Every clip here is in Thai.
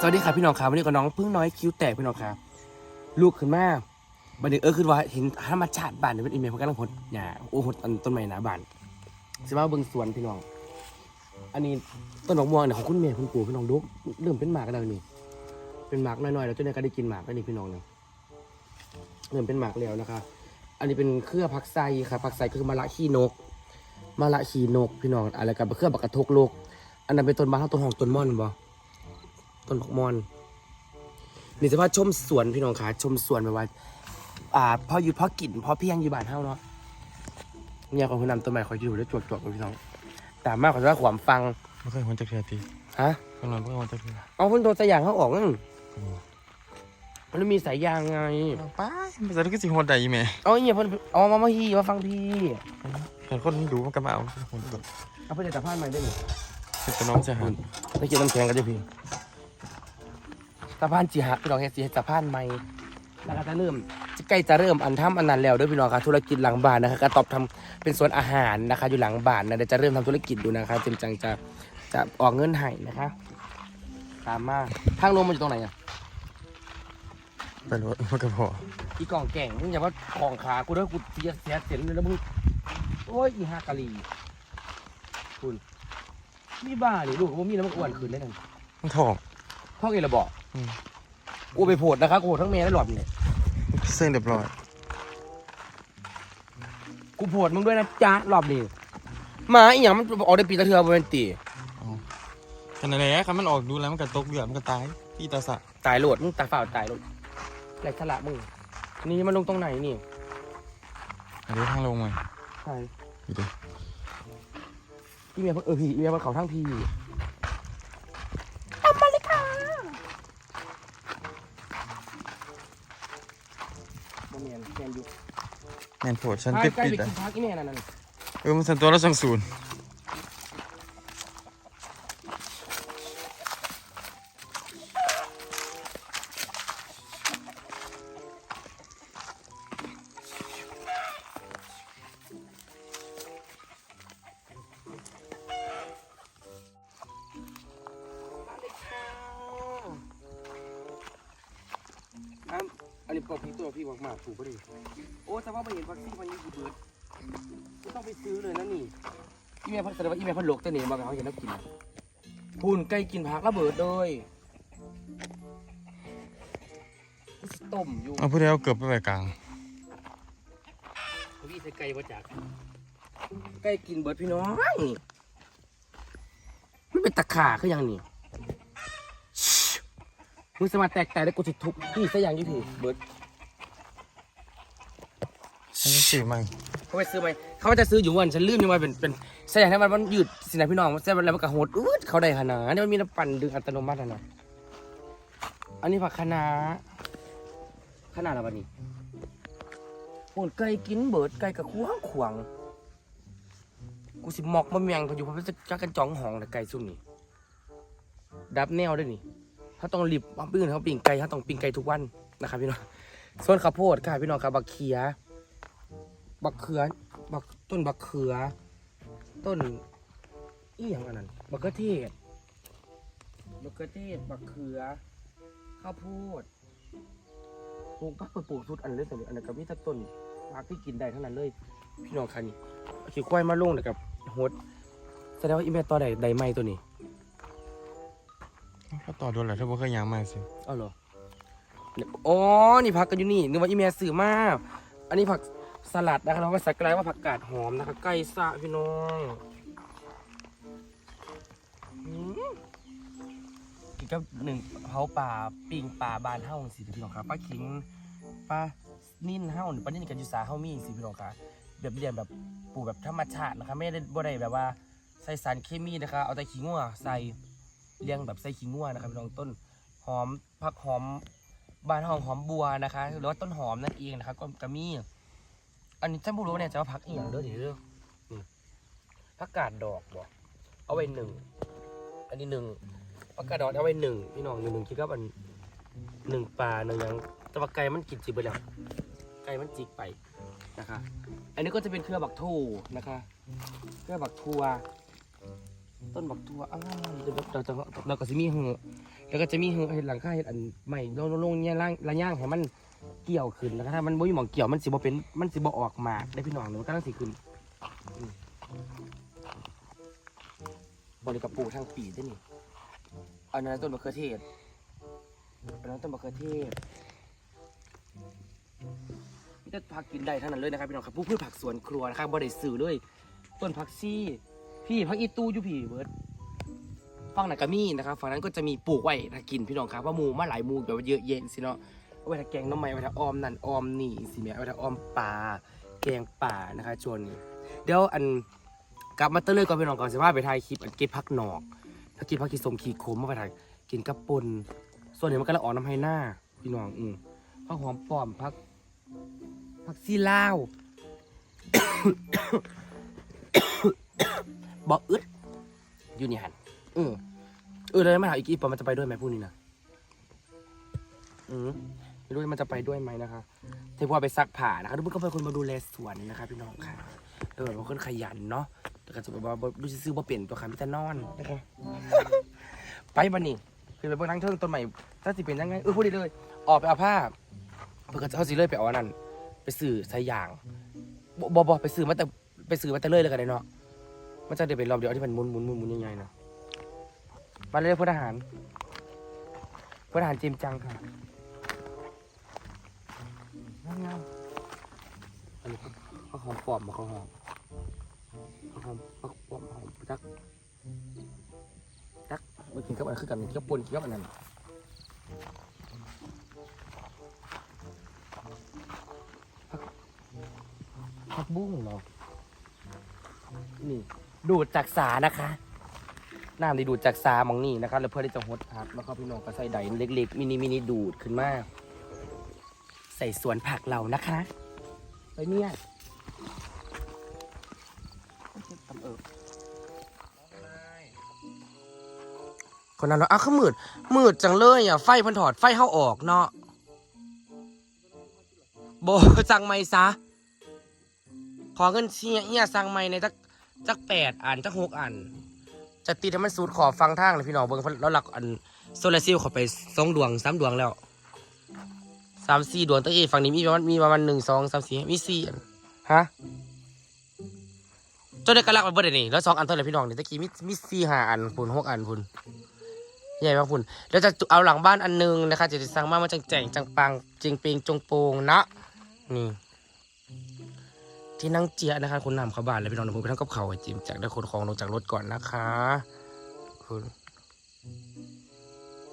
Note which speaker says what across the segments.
Speaker 1: สวัสดีครับพี่น้องครับวันนี้กับน้องพึ่งน้อยคิ้วแตกพี่น้องครับลูกขึ้นมาบันเดเออคือว่าเห็นธรรมชาติบ้านเนี่ยเป็นอีเมลเขากำลังหดหญ้าโอ้หดอันต้นไม้หนาบ้านสิว่าเบิ่งสวนพี่น้อง อันนี้ต้นดอกม่วงเนี่ยของคุณแม่คุณปู่พี่น้องดูเริ่มเป็นหมากแล้วนี่ เป็นหมากน้อยๆแล้วเจ้าเนได้ก็ได้กินหมากแล้วนี่พี่น้องเนี่ยเริ่มเป็นหมากแล้วนะคะ อันนี้เป็นเครือผักไซครับผักไซก็คือมะละขี้นกมะละขี้นกพี่น้องอะไรกันเครือบักกระทกโลก อันนั้นเป็นต้นบ้านเท่าต้นหองต้นม่อนบ่ต้นบักม่อนนี่จะว่าชมสวนพี่น้องคะชมสวนแบบว่า อ่าพออยู่พอกินพอเพียงอยู่บ้านเฮาเนาะเนี่ยของคุณนำต้นไม้คอยอยู่แล้วจวกๆกับพี่น้องแต่มากกว่าว่าความฟัง
Speaker 2: ไม่เคยคนจะเคลียร์ตี
Speaker 1: ฮะ
Speaker 2: ข้างนอกไม่เคยคนจะเคลียร์
Speaker 1: เอาเพิ่นโดนสายยางเขาออกนั่นมันมีสายยางไง
Speaker 2: ป้าภาษาที่ก็สิคนใดอีแม่
Speaker 1: เอาอีเนี่ยเพิ่นเอามามาฮีมาฟังพี่
Speaker 2: เห็นคนดูมันก็มาเอาคนแบบ
Speaker 1: เอาเพิ่นจะตัดผ้าใหม่ได้ไหม
Speaker 2: เป็นน้องจะหัน
Speaker 1: ไปกินน้ำแข็งกันดิพี่สะพานจีหักพี่น้องเฮ็ดสิเฮ็ดสะพานใหม่แล้วก็จะเริ่มจะใกล้จะเริ่มอันทำอันนั้นแล้วด้วยพี่น้องค่ะธุรกิจหลังบ้านนะคะก็ตอบทำเป็นสวนอาหารนะคะ อยู่หลังบ้านนะเดี๋ยวจะเริ่มทำธุรกิจดูนะคะจริงจังจะจะออกเงินให้นะคะ ตามมาทางลงมันอยู่ตรงไหนอะ
Speaker 2: ไปรถมันก็พอ
Speaker 1: อีกล่องแก่งมึงอย่าว่าของขากูด้อกูเสียเสียเสียเลยแล้วมึงโอ้ยอีฮากะลีคุณ มีบ้านี่ลูกผมมีแล้วมันอ้วนขึ้นได้นั่น
Speaker 2: มันทอง
Speaker 1: พ่อเอระบอก
Speaker 2: อืม
Speaker 1: กูไปโผดนะคะกูโผดทั้งแม่และหลอดเนี่ย
Speaker 2: เส้นเรียบร้อย
Speaker 1: กูโผดมึงด้วยนะจ๊ะรอบนี้หมาอีหยังมันออกได้ปีละเทือบเป็นตี
Speaker 2: ขนาดไหนครับมันออกดูแล้วมันก็ตกเดือดมันก็ตายพี่ตาสะ
Speaker 1: ตายโหลดมึงตายฝ่าตายโหลดไรสละมึงนี่มันลงตรงไหนนี่
Speaker 2: อันนี้ทางลงมา
Speaker 1: ใช่
Speaker 2: อยู่ดิ
Speaker 1: พี่เมียเพิ่งเออพี่เมียมันเขาทั้งพี่เอามาเลยค่ะบ่แมนแมนอยู่
Speaker 2: แมนโผล่ฉัน
Speaker 1: ใกล้
Speaker 2: ปิด
Speaker 1: ใกล้
Speaker 2: ปิด
Speaker 1: ไป
Speaker 2: อะ
Speaker 1: กินพักอีแม่นั่นน่ะ
Speaker 2: เออมันสันตัวแล้วสังศูนย์ำ
Speaker 1: อันนี้ปอกพี่ตัวพี่บอกมากถูกปะดิโอ้แต่ว่าไปเห็นวัคซีนมันยี่สิบเบิร์ดไม่ต้องไปซื้อเลยนะนี่อีเมลพักแสดงว่าอีเมลพันโลกตัวนี้มาแบบเขาเห็นแล้วกินพูนใกล้กินผักระเบิดเลยต้มอยู่
Speaker 2: เอาผู้เดียวเกือบไปไว้กลาง
Speaker 1: พี่ใส่ไก่มาจากไก่กินเบิดพี่น้องมันเป็นตะขาคือยังนี่มึงสามารถแตกแต่ได้กูสิทุบพี่ซะอย่างยี่พี่เบิด
Speaker 2: อันนี้ สื่อใหม่
Speaker 1: เขาไปซื้อไหมเขาจะซื้ออยู่วันฉันลืมยังไงเป็นเป็นแสดงให้มันมันหยืดสินะพี่น้องแสดงแล้วมันกระโหดอืดเขาได้ขนาดนี้มันมีน้ำปั่นดึงอัตโนมัติอะนะ อันนี้ผักคะน้าขนาดอะไรวะนี่โอ้ยไก่กินเบิดไก่กระควงขวางกูสิหมอกมะเมียงพออยู่เพราะจะจักกันจ้องห้องแต่ไก่ซุ่มนี่ดับแนวด้วยนี่ถ้าต้องรีบเอาปิ้งเขาปิ้งไก่ถ้าต้องปิ้งไก่ทุกวันนะครับพี่น้องส่วนข้าวโพดค่ะพี่น้องครับบักเขีย บักเขือบักต้นบักเขือ ต้นอีหยังอันนั้นบักเขือเทศบักเขือเทศบักเขือข้าวโพดปลูกปักไปปลูกทุกอันเลยสิอันนั้นก็มีแต่ต้นผักที่กินได้ทั้งนั้นเลย พี่น้องคันนี้ขี้ควายมาลงนะครับโหดแสดงว่าอีเมลตัวใดใดไม่ตัวนี้
Speaker 2: เขาต่อโดนแหละถ้าบ่เคยยางมาสิ
Speaker 1: เอาเหรอเนี่ยอ๋อนี่ผักกันอยู่นี่นึกว่าอีเมลสื่อมากอันนี้ผัก สลัดนะครับเราก็สักไลว่าผักกาดหอมนะครับไก่สะพี่น้องอืมกินกับหนึ่งเผาป่าปิงป่าบานเฮ้าสิพี่น้องครับป้าขิงป้านิ่นเฮ้าหรือป้านิ่นกับยุสาเฮ้ามีสิพี่น้องครับแบบเรียนแบบปลูกแบบธรรมชาตินะครับไม่ได้บ่ได้แบบว่าใส่สารเคมีนะครับเอาแต่ขี้งัวใส่เลี้ยงแบบใส่ขี้งัวนะครับพี่น้องต้นหอมผักหอมบานหอมหอมบัวนะคะหรือว่าต้นหอมนั่นเองนะคะก็กมี อันนี้ฉันไม่รู้เนี่ยจะว่าพักอีกอย่างเด้อเดี๋ยวเด้อนี่ผักกาดดอกบอกเอาไว้หนึ่งอันนี้หนึ่งผักกาดดอกเอาไว้หนึ่งพี่น้องหนึ่งหนึ่งคิดว่ามันหนึ่งปลาหนึ่งหยังแต่ว่าไก่มันกินจิบไปแล้วไก่มันจิกไปนะคะ อันนี้ก็จะเป็นเครือบักทูนะคะ เครือบักทัว ต้นบักทัวอ้าวเดี๋ยวเราจะเราก็จะมีเหอะแล้วก็จะมีเหอะเห็ดหลังคาเห็ดอันใหม่ลงลงเนี่ยล่างระย่างให้มัน เกี่ยวขึ้นแล้วก็ถ้ามันบ่มีหมองเกี่ยวมันสิบ่เป็นมันสิบ่ออกหมากได้พี่น้องเดี๋ยวมันก็ต้องสิขึ้นอืมบริกับปลูกทางปีได้นี่อันนั้นต้นมะเขือเทศอันนั้นต้นมะเขือเทศนี่จะผักกินได้ทั้งนั้นเลยนะครับพี่น้องครับผู้พืชผักสวนครัวนะครับบ่ได้ซื้อเลยต้นผักซี่ พี่ผักอีตูอยู่พี่เบิร์ดฝั่งหนนก็มีนะครับฝั่งนั้นก็จะมีปลูกไว้ถ้ากินพี่น้องครับว่าหมูมาหลายหมูแบบว่าเยอะแยะสิเนาะ เอาไว้ถ้าแกงหน้ำไม้ไว้ถ้าออมนั่นออมนี่สิแม่เอาไว้ถ้าออมปลาแกงป่านะคะชวนนี้เดี๋ยวอันกลับมาเตอร์เลยก่อนพี่น้องก่อนสิว่าไปถ่ายคลิปอันเก็บผักหนอกถ้ากินผักขีสมขีขมมาไปถ่ายกินกับปนส่วนนี้มันก็ละออกน้ำให้หน้าพี่น้องอืมผักหอมป้อมผักผักซีลาวบอกอึดอยู่นี่หันอือเออแล้วมาถามอีกอีปอมันจะไปด้วยไหมพรุ่งนี้นะอืม ไม่รู้ว่ามันจะไปด้วยไหมนะคะเทพว่าไปซักผ้านะคะทุกคนก็เป็นคนมาดูแลสวนนะคะพี่น้องค่ะเออเป็นคนขยันเนาะแต่ก็จะแบบว่าบ่ดูซื้อบ่เปลี่ยนตัวค่ะมิจะนอนนะคะไปบันนี่คือไปเบิ่งทางเทิงต้นใหม่ถ้าสิเป็นยังไงเออพูดได้เลย ออกไปเอาผ้าเพื่อก็จะเอาสิเลยไปเอาอันนั้นไปสื่อสายยางบ่บ่บ่ไปสื่อมาแต่ไปสื่อมาแต่เลยเลยกันเลยเนาะมันจะเดี๋ยวเป็นรอบเดียวที่มันหมุนหมุนหมุนหมุนยังไงนะมาเลยพลทหารพลทหารจิมจังค่ะ งามอันนี้ข้าวหอมปลอมมาข้าวหอมข้าวหอมข้าวปลอมหอมจักจักมากินกับอันคือกันกินกับปนกินกับอันนั้นผักบุ้งเหรอนี่ ดูดจากสานะคะน้ำที่ดูดจากสาหมองนี่นะคะ แล้วเพื่อที่จะหดผักแล้วก็พี่น้องก็ใส่ใดเล็กๆมินิมินิดูดขึ้นมา ใส่สวนผักเรานะคะไปเนี่ยตำเอิบคนนั้นเนาะอ้าวเขามืด มืดจังเลยอะ ไฟพันถอด ไฟเข้าออกเนาะ โบสั่งไม่ซะ ขอเงินเชียเอียสั่งไม่ในจักจักแปดอันจักหกอัน จะตีทำมันสูตรขอฟังทางเลยพี่น้องเบิ่งแล้วหลักอันโซลาร์ซลล์เขาไปสองดวงสามดวงแล้ว สามสี่ดวงตะเอฝั่งนี้มีประมาณมีประมาณหนึ่งสองสามสี่มีสี่อันฮะจนได้กระลักไปเบิดเลยนี่แล้วสองอันเท่าไหร่พี่น้องเนี่ยตะกี้มีมีสี่ห้าอันพุ่นหกอันพุ่นใหญ่มากพุ่นแล้วจะเอาหลังบ้านอันหนึงนะคะจะสั่งมานมาจังแจงจังปังจริงเปงจงโปงนะนี่ที่นั่งเจียนะคะคุณนำเข้าบ้านแล้วพี่น้องเดี๋ยวผมไปทำกับเขาจิมจากได้คนของลงจากรถก่อนนะคะคุณ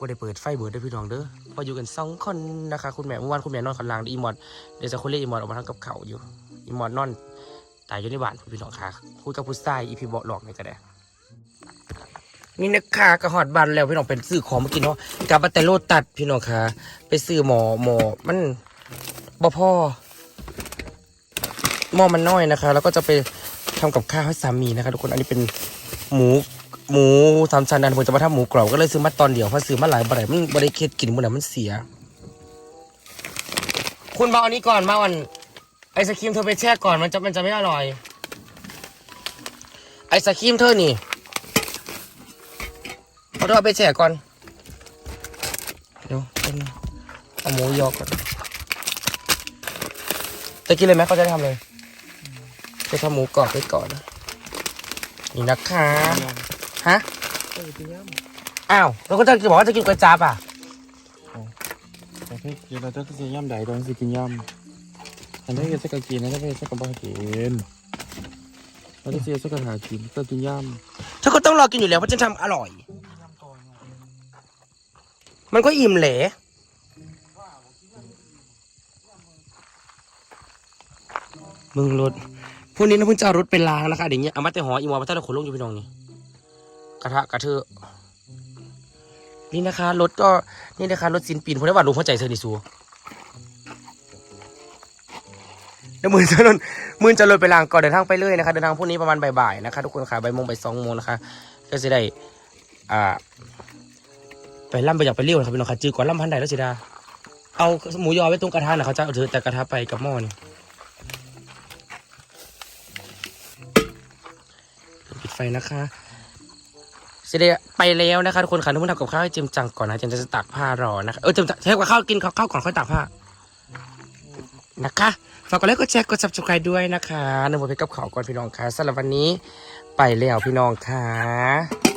Speaker 1: ว่าได้เปิดไฟเบิดได้พี่น้องเด้อพออยู่กันสองคนนะคะ คุณแม่เมื่อวานคุณแม่นอนข้างล่างอีมอดเดี๋ยวจะคนเรียกอีมอดออกมาทำกับเขาอยู่อีมอดนอนตายอยู่ในบ้านพี่น้องค่ะคุยกับผู้ชายอีพีบอกหลอกนี่ก็ได้นี่นะคะกระหอดบันแล้วพี่น้องเป็นซื้อของมากินเนาะกลับมาแต่โลตัดพี่น้องค่ะไปซื้อหมอหมอมันบ่พอหม้อมันน้อยนะคะ แล้วก็จะไปทำกับข้าวให้สามีนะคะ ทุกคนอันนี้เป็นหมู หมูสามชั้นอันผมจะมาทำหมูกรอบก็เลยซื้อมาตอนเดียวเพราะซื้อมาหลายบ่ได้มันบริเคดกินมันน่ะมันเสีย คุณมาเอาอันนี้ก่อนมาวันไอศครีมเธอไปแช่ก่อนมันจะมันจะไม่อร่อย ไอศครีมเธอนี่เอาเธอาไปแช่ก่อนเดี๋ยวเอาหมูยอก่อนจะกินเลยไหมเขาจะทำเลยจะทำหมูกรอบไปก่อนนี่นะคะ ฮะอ้าวแล้วก็จะบอกว่าจะกินก๋วยจั๊บอะ
Speaker 2: แต่พี่กินเราจะกินย่ำใดโดนสิกินย่ำอันนี้ก็จะกินนะถ้าไม่จะก็บ่กินเราจะเสียสักกระถากินก็กินย่
Speaker 1: เธอก็ต้องรอกินอยู่แล้วเพราะฉันทำอร่อย มันก็อิ่มแหละมึงรถพวกนี้นะเพิ่งจะเอารถไปล้างนะคะเดี๋ยวนี้เอามาแต่หออีหมอมาตั้งแต่ขนลงอยู่พี่น้องนี่ กระทะกระเทอะนี่นะคะรถก็นี่นะคะรถสินปีนพวกนี้ว่าลุงเข้าใจเธอนี่สูแล้วมือจะนนมือจะลอยไปล้างก่อนเดินทางไปเลยนะคะเดินทางพรุ่งนี้ประมาณบ่ายๆนะคะทุกคนค่ะบ่ายโมงบ่ายสองโมงนะคะ ก็จะได้อ่าไปล่ำไปอยากไปเลี้ยวนะครับพี่น้องค่ะจือก่อนล่ำพันใดแล้วสิดาเอาหมูยอไว้ตรงกระทะนะเขาจะเอาถือแต่กระทะไปกับหม้อนี่ปิดไฟนะคะ จะได้ไปแล้วนะคะทุกคนค่ะทุกคนทำกับข้าวให้เจมจังก่อนนะเจมจะตากผ้ารอนะคะเออเจมจะใช้กับข้าวกินข้าวก่อนค่อยตากผ้านะคะฝากกดไลค์กดแชร์กดซับสไครต์ด้วยนะคะนำบทเพลงกับเขาวก่อนพี่น้องค่ะสำหรับวันนี้ไปแล้วพี่น้องค่ะ